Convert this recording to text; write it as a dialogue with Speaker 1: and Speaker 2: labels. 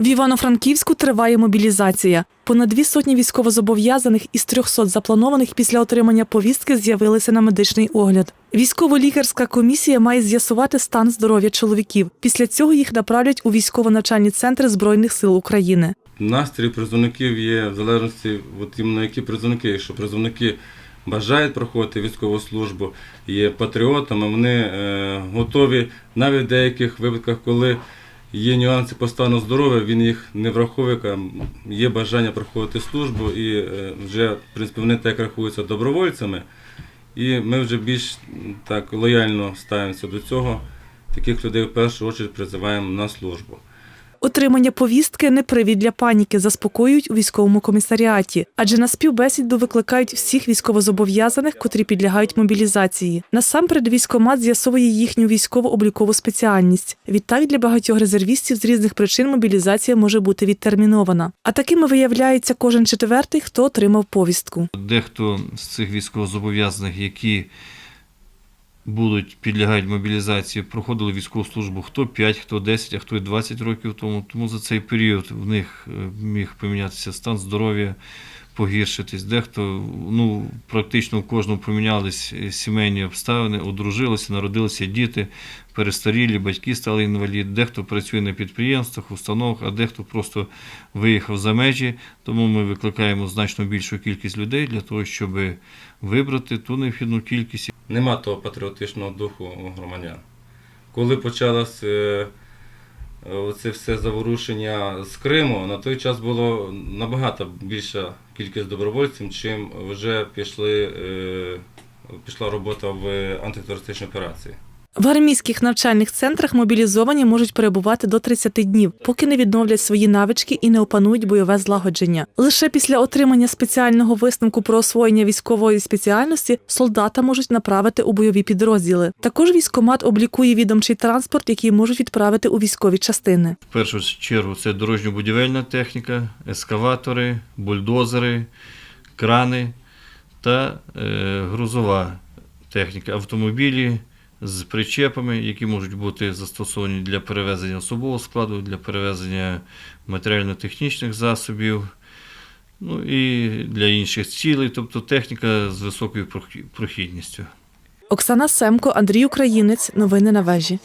Speaker 1: В Івано-Франківську триває мобілізація. Понад дві сотні військовозобов'язаних із 300 запланованих після отримання повістки з'явилися на медичний огляд. Військово-лікарська комісія має з'ясувати стан здоров'я чоловіків. Після цього їх направлять у військово-навчальні центри Збройних сил України.
Speaker 2: Настрій призовників є в залежності, от іменно які призовники. Якщо призовники бажають проходити військову службу, є патріотами, вони е, готові навіть в деяких випадках, коли є нюанси по стану здоров'я, він їх не враховує, є бажання проходити службу і е, вже в принципі вони так рахуються добровольцями. І ми вже більш так лояльно ставимося до цього. Таких людей в першу чергу призиваємо на службу.
Speaker 1: Отримання повістки не привід для паніки, заспокоюють у військовому комісаріаті, адже на співбесіду викликають всіх військовозобов'язаних, котрі підлягають мобілізації. Насамперед військомат з'ясовує їхню військово-облікову спеціальність. Відтак для багатьох резервістів з різних причин мобілізація може бути відтермінована. А такими виявляється кожен четвертий, хто отримав повістку.
Speaker 3: Дехто з цих військовозобов'язаних, які будуть підлягають мобілізації, проходили військову службу хто 5, хто 10, а хто й 20 років тому. Тому за цей період в них е, міг помінятися стан здоров'я, погіршитись. Дехто ну, практично у кожному помінялись е, сімейні обставини, одружилися, народилися діти, перестарілі, батьки стали інваліди. Дехто працює на підприємствах, установах, а дехто просто виїхав за межі. Тому ми викликаємо значно більшу кількість людей для того, щоб вибрати ту необхідну кількість.
Speaker 2: Нема того патріотичного духу громадян. Коли почалось е, оце все заворушення з Криму, на той час було набагато більша кількість добровольців, чим вже пішли, е, пішла робота в антитерористичній операції.
Speaker 1: В армійських навчальних центрах мобілізовані можуть перебувати до 30 днів, поки не відновлять свої навички і не опанують бойове злагодження. Лише після отримання спеціального висновку про освоєння військової спеціальності солдата можуть направити у бойові підрозділи. Також військомат облікує відомчий транспорт, який можуть відправити у військові частини.
Speaker 3: В першу чергу це дорожньо-будівельна техніка, ескаватори, бульдозери, крани та е, грузова техніка, автомобілі з причепами, які можуть бути застосовані для перевезення особового складу, для перевезення матеріально-технічних засобів. Ну і для інших цілей, тобто техніка з високою прохідністю.
Speaker 1: Оксана Семко, Андрій Українець. Новини на вежі.